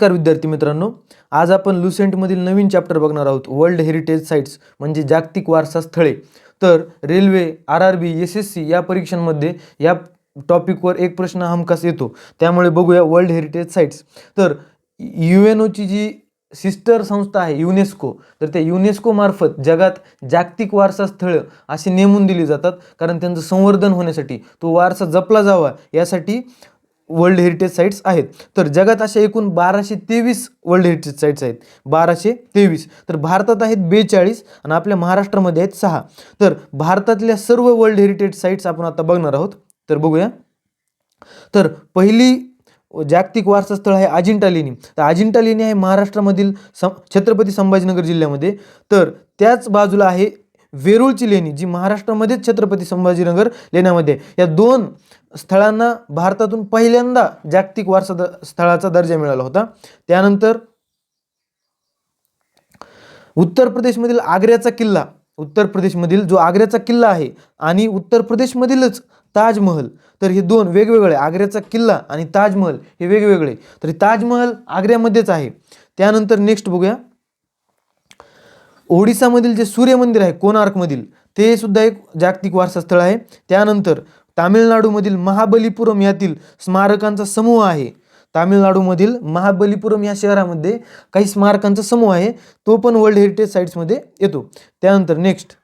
नमस्कार विद्यार्थी मित्रांनो. आज आपण लुसेंटमधील नवीन चॅप्टर बघणार आहोत. वर्ल्ड हेरिटेज साईट्स म्हणजे जागतिक वारसा स्थळे. तर railway R R B S S C या परीक्षांमध्ये या टॉपिकवर एक प्रश्न हमखास येतो. त्यामुळे बघूया वर्ल्ड हेरिटेज साईट्स तर यू एन ओची जी सिस्टर संस्था आहे युनेस्को तर त्या युनेस्कोमार्फत जगात जागतिक वारसा स्थळं अशी नेमून दिली जातात. कारण त्यांचं संवर्धन होण्यासाठी तो वारसा जपला जावा यासाठी वर्ल्ड हेरिटेज साईट्स आहेत. तर जगात अशा एकूण बाराशे तेवीस वर्ल्ड हेरिटेज साईट्स आहेत. बाराशे तेवीस. तर भारतात आहेत बेचाळीस आणि आपल्या महाराष्ट्रामध्ये आहेत सहा. तर भारतातल्या सर्व वर्ल्ड हेरिटेज साईट्स आपण आता बघणार आहोत. तर बघूया. तर पहिली जागतिक वारसा स्थळ आहे अजिंठा लेणी तर अजिंठा लेणी आहे महाराष्ट्रामधील सं छत्रपती संभाजीनगर जिल्ह्यामध्ये. तर त्याच बाजूला आहे वेरूळची लेणी जी महाराष्ट्रामध्येच छत्रपती संभाजीनगर लेण्यामध्ये या दोन स्थळांना भारतातून पहिल्यांदा जागतिक वारसा द स्थळाचा दर्जा मिळाला होता. त्यानंतर उत्तर प्रदेशमधील आग्र्याचा किल्ला उत्तर प्रदेशमधील जो आग्र्याचा किल्ला आहे आणि उत्तर प्रदेशमधीलच ताजमहल तर हे दोन वेगवेगळे आग्र्याचा किल्ला आणि ताजमहल हे वेगवेगळे. तर ताजमहल आग्र्यामध्येच आहे. त्यानंतर नेक्स्ट बघूया. ओडिसामधील जे सूर्यमंदिर आहे कोणार्कमधील ते सुद्धा एक जागतिक वारसा स्थळ आहे. त्यानंतर तामिळनाडूमधील महाबलीपुरम यातील स्मारकांचा समूह आहे. तामिळनाडूमधील महाबलीपुरम या शहरामध्ये काही स्मारकांचा समूह आहे. तो पण वर्ल्ड हेरिटेज साईट्समध्ये येतो. त्यानंतर नेक्स्ट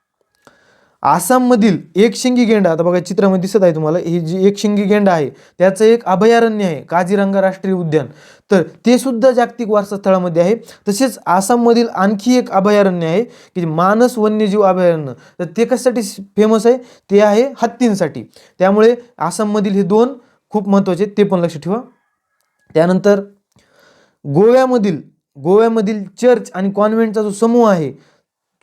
आसाममधील एकशिंगी गेंडा आता बघा चित्रामध्ये दिसत आहे तुम्हाला ही जी एकशिंगी गेंडा आहे त्याचं एक अभयारण्य आहे काझीरंगा राष्ट्रीय उद्यान. तर ते सुद्धा जागतिक वारसा स्थळामध्ये आहे. तसेच आसाममधील आणखी एक अभयारण्य आहे की मानस वन्यजीव अभयारण्य. तर ते कशासाठी फेमस आहे? ते आहे हत्तींसाठी. त्यामुळे आसाममधील हे दोन खूप महत्त्वाचे ते पण लक्ष ठेवा. त्यानंतर गोव्यामधील गोव्यामधील चर्च आणि कॉन्व्हेंटचा जो समूह आहे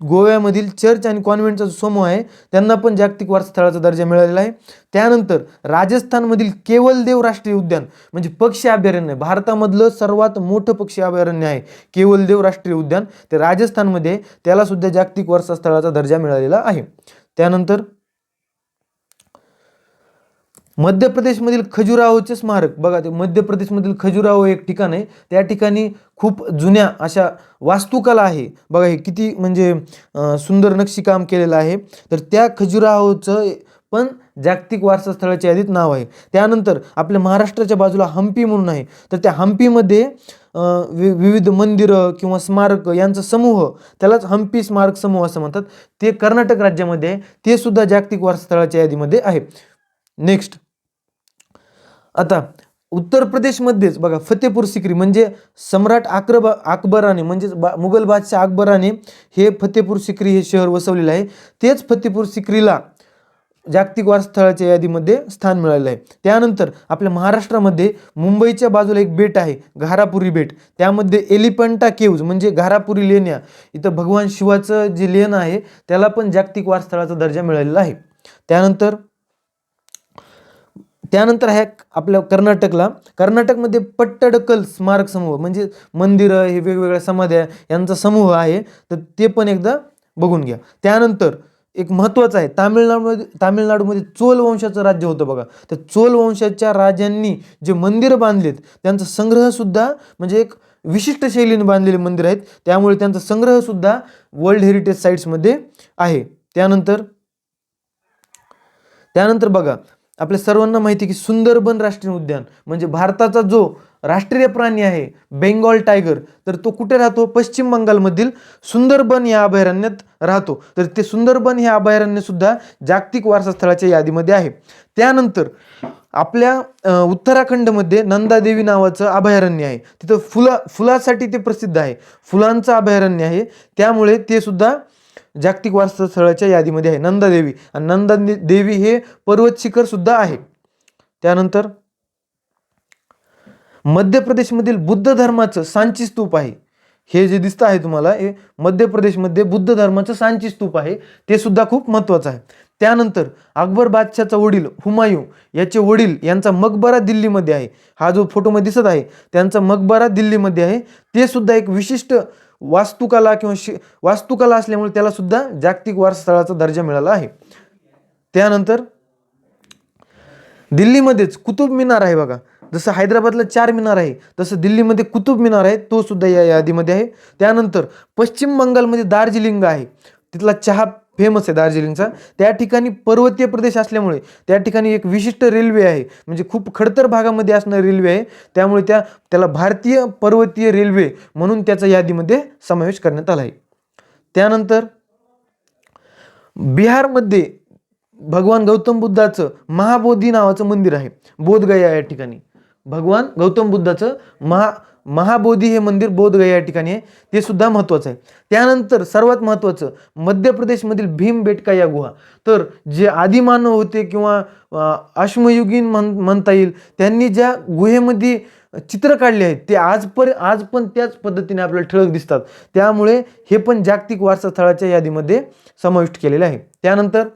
गोव्यामधील चर्च आणि कॉन्व्हेंटचा जो समूह आहे त्यांना पण जागतिक वारसास्थळाचा दर्जा मिळालेला आहे. त्यानंतर राजस्थानमधील केवलदेव राष्ट्रीय उद्यान म्हणजे पक्षी अभयारण्य भारतामधलं सर्वात मोठं पक्षी अभयारण्य आहे केवलदेव राष्ट्रीय उद्यान. ते राजस्थानमध्ये त्याला सुद्धा जागतिक वारसास्थळाचा दर्जा मिळालेला आहे. त्यानंतर मध्य प्रदेशमधील खजुराहोचे स्मारक. बघा ते मध्य प्रदेशमधील खजुराहो एक ठिकाण आहे. त्या ठिकाणी खूप जुन्या अशा वास्तुकला आहे. बघा हे किती म्हणजे सुंदर नक्षीकाम केलेलं आहे. तर त्या खजुराहोचं पण जागतिक वारसा स्थळाच्या यादीत नाव आहे. त्यानंतर आपल्या महाराष्ट्राच्या बाजूला हम्पी म्हणून आहे. तर त्या हम्पीमध्ये वि विविध मंदिरं किंवा स्मारक यांचा समूह त्यालाच हम्पी स्मारक समूह असं म्हणतात. ते कर्नाटक राज्यामध्ये आहे. ते सुद्धा जागतिक वारसा स्थळाच्या यादीमध्ये आहे. नेक्स्ट. आता उत्तर प्रदेशमध्येच बघा फतेपूर सिक्री म्हणजे सम्राट आक्रब अकबराने म्हणजेच बा मुघल बादशाह अकबराने हे फतेपूर सिक्री हे शहर वसवलेलं आहे. तेच फतेपूर सिक्रीला जागतिक वारस्थळाच्या यादीमध्ये स्थान मिळालेलं आहे. त्यानंतर आपल्या महाराष्ट्रामध्ये मुंबईच्या बाजूला एक बेट आहे घारापुरी बेट. त्यामध्ये एलिफंटा केव्ज म्हणजे घारापुरी लेण्या. इथं भगवान शिवाचं जे लेणं आहे त्याला पण जागतिक वारस्थळाचा दर्जा मिळालेला आहे. त्यानंतर त्यानंतर आहे आपल्या कर्नाटकला. कर्नाटकमध्ये पट्टडकल स्मारक समूह म्हणजे मंदिरं हे वेगवेगळ्या समाध्या यांचा समूह आहे. तर ते पण एकदा बघून घ्या. त्यानंतर एक महत्त्वाचं आहे तामिळनाडूमध्ये तामिळनाडूमध्ये चोल वंशाचं राज्य होतं बघा. तर चोल वंशाच्या राजांनी जे मंदिरं बांधलेत त्यांचा संग्रहसुद्धा म्हणजे एक विशिष्ट शैलीने बांधलेले मंदिर आहेत. त्यामुळे त्यांचा संग्रहसुद्धा वर्ल्ड हेरिटेज साईट्समध्ये आहे. त्यानंतर त्यानंतर बघा आपल्या सर्वांना माहिती आहे की सुंदरबन राष्ट्रीय उद्यान म्हणजे भारताचा जो राष्ट्रीय प्राणी आहे बेंगॉल टायगर तर तो कुठे राहतो? पश्चिम बंगालमधील सुंदरबन या अभयारण्यात राहतो. तर ते सुंदरबन हे अभयारण्यसुद्धा जागतिक वारसा स्थळाच्या यादीमध्ये आहे. त्यानंतर आपल्या उत्तराखंडमध्ये नंदादेवी नावाचं अभयारण्य आहे. तिथं फुला फुलासाठी ते प्रसिद्ध आहे. फुलांचं अभयारण्य आहे. त्यामुळे ते सुद्धा जागतिक वारसा स्थळाच्या यादीमध्ये आहे. नंदादेवी. आणि नंदा देवी हे पर्वत शिखर सुद्धा आहे. त्यानंतर मध्य प्रदेशमधील बुद्ध धर्माचं सांची स्तूप आहे. हे जे दिसतं आहे तुम्हाला हे मध्य प्रदेशमध्ये बुद्ध धर्माचं सांची स्तूप आहे. ते सुद्धा खूप महत्त्वाचं आहे. त्यानंतर अकबर बादशाचा वडील हुमायूं याचे वडील यांचा मकबरा दिल्लीमध्ये आहे. हा जो फोटोमध्ये दिसत आहे त्यांचा मकबरा दिल्लीमध्ये आहे. ते सुद्धा एक विशिष्ट वास्तुकला किंवा शि वास्तुकला असल्यामुळे त्याला सुद्धा जागतिक वारसास्थळाचा दर्जा मिळाला आहे. त्यानंतर दिल्लीमध्येच कुतुब मिनार आहे बघा. जसं हैदराबादला चार मिनार आहे तसं दिल्लीमध्ये कुतुब मिनार आहे तो सुद्धा या यादीमध्ये आहे. त्यानंतर पश्चिम बंगालमध्ये दार्जिलिंग आहे. तिथला चहा फेमस आहे दार्जिलिंगचा. त्या ठिकाणी पर्वतीय प्रदेश असल्यामुळे त्या ठिकाणी एक विशिष्ट रेल्वे आहे. म्हणजे खूप खडतर भागामध्ये असणारी रेल्वे आहे. त्यामुळे त्या त्याला भारतीय पर्वतीय रेल्वे म्हणून त्याचा यादीमध्ये समावेश करण्यात आला आहे. त्यानंतर बिहारमध्ये भगवान गौतम बुद्धाचं महाबोधी नावाचं मंदिर आहे. बोधगया या ठिकाणी. भगवान गौतम बुद्धाचं महा महाबोधी हे मंदिर बोधगया या ठिकाणी आहे. ते सुद्धा महत्त्वाचं आहे. त्यानंतर सर्वात महत्त्वाचं मध्य प्रदेशमधील भीम बेटका या गुहा. तर जे आदिमानव होते किंवा अश्मयुगीन म्हण म्हणता येईल त्यांनी ज्या गुहेमध्ये चित्र काढले आहेत ते आजपर आज पण त्याच पद्धतीने आपल्याला ठळक दिसतात. त्यामुळे हे पण जागतिक वारसा स्थळाच्या यादीमध्ये समाविष्ट केलेले आहे. त्यानंतर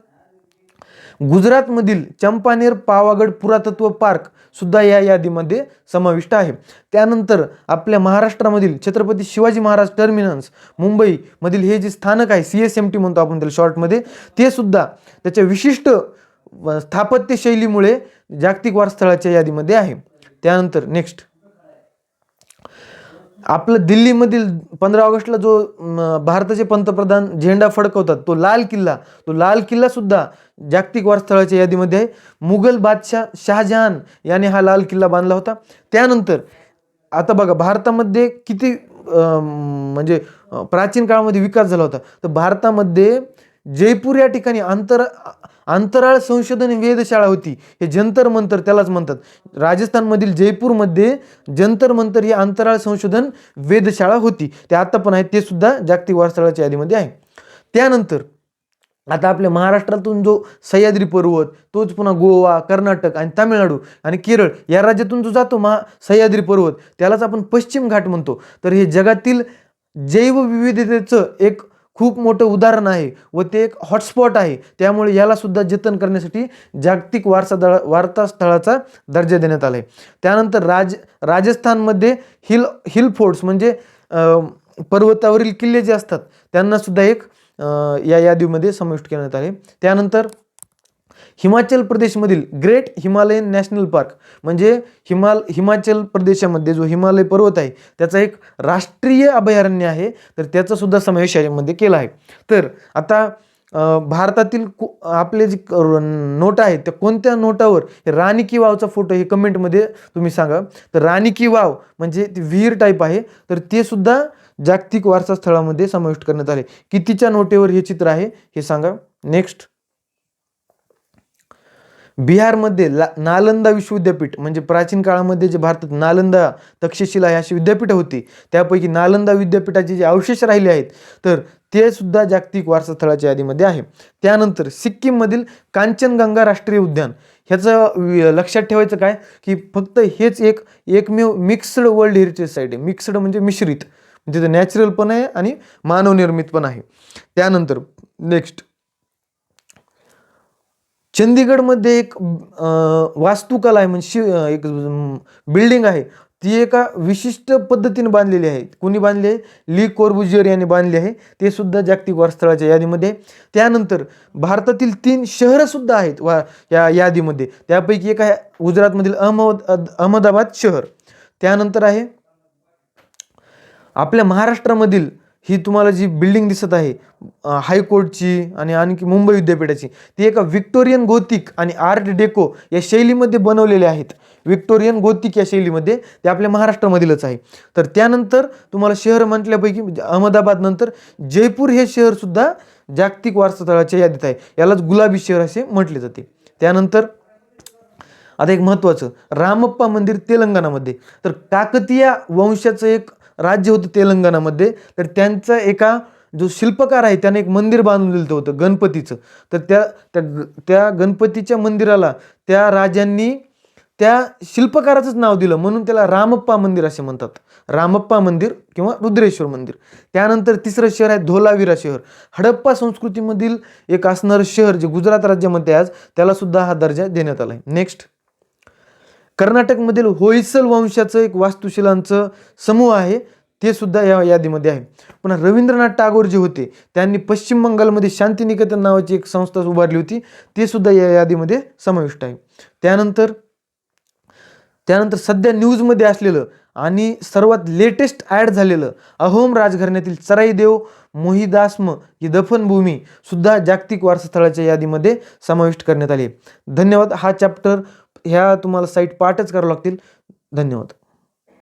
गुजरातमधील चंपानेर पावागड पुरातत्व पार्क सुद्धा या यादीमध्ये समाविष्ट आहे. त्यानंतर आपल्या महाराष्ट्रामधील छत्रपती शिवाजी महाराज टर्मिनस मुंबईमधील हे जे स्थानक आहे सी एस एम टी म्हणतो आपण त्याला शॉर्टमध्ये ते सुद्धा त्याच्या विशिष्ट स्थापत्यशैलीमुळे जागतिक वारस्थळाच्या यादीमध्ये आहे. त्यानंतर नेक्स्ट आपलं दिल्लीमधील पंधरा ऑगस्टला जो भारताचे पंतप्रधान झेंडा फडकवतात तो लाल किल्ला तो लाल किल्ला सुद्धा जागतिक वारस्थळाच्या यादीमध्ये आहे. मुघल बादशाह शहाजहान याने हा लाल किल्ला बांधला होता. त्यानंतर आता बघा भारतामध्ये किती म्हणजे प्राचीन काळामध्ये विकास झाला होता. तर भारतामध्ये जयपूर या ठिकाणी अंतर अंतराळ संशोधन वेधशाळा होती. हे जंतर मंतर त्यालाच म्हणतात. राजस्थानमधील जयपूरमध्ये जंतर मंतर ही अंतराळ संशोधन वेधशाळा होती. ते आता पण आहे ते सुद्धा जागतिक वारसाळाच्या यादीमध्ये आहे. त्यानंतर आता आपल्या महाराष्ट्रातून जो सह्याद्री पर्वत तोच पुन्हा गोवा कर्नाटक आणि तामिळनाडू आणि केरळ या राज्यातून जो जातो महा सह्याद्री पर्वत त्यालाच आपण पश्चिम घाट म्हणतो. तर हे जगातील जैवविविधतेचं एक खूप मोठं उदाहरण आहे व ते एक हॉटस्पॉट आहे. त्यामुळे याला सुद्धा जतन करण्यासाठी जागतिक वारसा दळ वार्तास्थळाचा दर्जा देण्यात आला आहे त्यानंतर राज राजस्थानमध्ये हिल हिल फोर्ट्स म्हणजे पर्वतावरील किल्ले जे असतात त्यांनासुद्धा एक या यादीमध्ये समाविष्ट करण्यात आले. त्यानंतर हिमाचल प्रदेशमधील ग्रेट हिमालयन नॅशनल पार्क म्हणजे हिमाल हिमाचल प्रदेशामध्ये जो हिमालय पर्वत आहे त्याचा एक राष्ट्रीय अभयारण्य आहे तर त्याचा सुद्धा समावेश यामध्ये केला आहे. तर आता भारतातील आपले जे नोटा आहेत त्या कोणत्या नोटावर हे राणी की वावचा फोटो हे कमेंटमध्ये तुम्ही सांगा. तर राणी की वाव म्हणजे ती विहीर टाईप आहे तर ते सुद्धा जागतिक वारसा स्थळामध्ये समाविष्ट करण्यात आले. कितीच्या नोटेवर हे चित्र आहे हे सांगा. नेक्स्ट बिहारमध्ये ला नालंदा विश्वविद्यापीठ म्हणजे प्राचीन काळामध्ये जे भारतात नालंदा तक्षशिला ही अशी विद्यापीठं होती त्यापैकी नालंदा विद्यापीठाचे जे अवशेष राहिले आहेत तर ते सुद्धा जागतिक वारसा स्थळाच्या यादीमध्ये आहे. त्यानंतर सिक्कीममधील कांचनगंगा राष्ट्रीय उद्यान ह्याचं लक्षात ठेवायचं काय? की फक्त हेच एक एकमेव मिक्स्ड वर्ल्ड हेरिटेज साईट आहे. मिक्स्ड म्हणजे मिश्रित म्हणजे ते नॅचरल पण आहे आणि मानवनिर्मित पण आहे. त्यानंतर नेक्स्ट चंदीगडमध्ये एक वास्तुकला आहे म्हणजे शि एक बिल्डिंग आहे. ती एका विशिष्ट पद्धतीने बांधलेली आहे. कुणी बांधली आहे? ली कोर्बुजियर यांनी बांधली आहे. ते सुद्धा जागतिक वारस्थळाच्या यादीमध्ये. त्यानंतर भारतातील तीन शहरंसुद्धा आहेत वा या यादीमध्ये. त्यापैकी एक आहे गुजरातमधील अहमद अहमदाबाद शहर. त्यानंतर आहे आपल्या महाराष्ट्रामधील ही तुम्हाला जी बिल्डिंग दिसत आहे हायकोर्टची आणि आणखी मुंबई विद्यापीठाची ती एका विक्टोरियन गोतिक आणि आर्ट डेको या शैलीमध्ये बनवलेले आहेत. विक्टोरियन गोतिक या शैलीमध्ये ते आपल्या महाराष्ट्रामधीलच आहे. तर त्यानंतर तुम्हाला शहर म्हटल्यापैकी अहमदाबादनंतर अहमदाबाद नंतर जयपूर हे शहरसुद्धा जागतिक वारसास्थळाच्या यादीत आहे. यालाच गुलाबी शहर असे म्हटले जाते. त्यानंतर आता एक महत्त्वाचं रामप्पा मंदिर तेलंगणामध्ये. तर काकतीया वंशाचं एक राज्य होतं तेलंगणामध्ये तर त्यांचा एका जो शिल्पकार आहे त्याने एक मंदिर बांधून दिलं होतं गणपतीचं. तर त्या त्या त्या गणपतीच्या मंदिराला त्या राजांनी त्या शिल्पकाराचंच नाव दिलं. म्हणून त्याला रामप्पा मंदिर असे म्हणतात. रामप्पा मंदिर किंवा रुद्रेश्वर मंदिर. त्यानंतर तिसरं शहर आहे धोलावीरा शहर. हडप्पा संस्कृतीमधील एक असणारं शहर जे गुजरात राज्यामध्ये आज त्याला सुद्धा हा दर्जा देण्यात आला आहे नेक्स्ट कर्नाटकमधील होयसल वंशाचं एक वास्तुशिलांचं समूह आहे ते सुद्धा या यादीमध्ये आहे. पुन्हा रवींद्रनाथ टागोर जे होते त्यांनी पश्चिम बंगालमध्ये शांतिनिकेतन नावाची एक संस्था उभारली होती ते सुद्धा या यादीमध्ये समाविष्ट आहे. त्यानंतर त्यानंतर सध्या न्यूजमध्ये असलेलं आणि सर्वात लेटेस्ट ॲड झालेलं अहोम राजघराण्यातील चराईदेव मोहिदास्म ही दफनभूमी सुद्धा जागतिक वारसास्थळाच्या यादीमध्ये समाविष्ट करण्यात आली धन्यवाद. हा चॅप्टर ह्या तुम्हाला साईट पाठच करावं लागतील. धन्यवाद.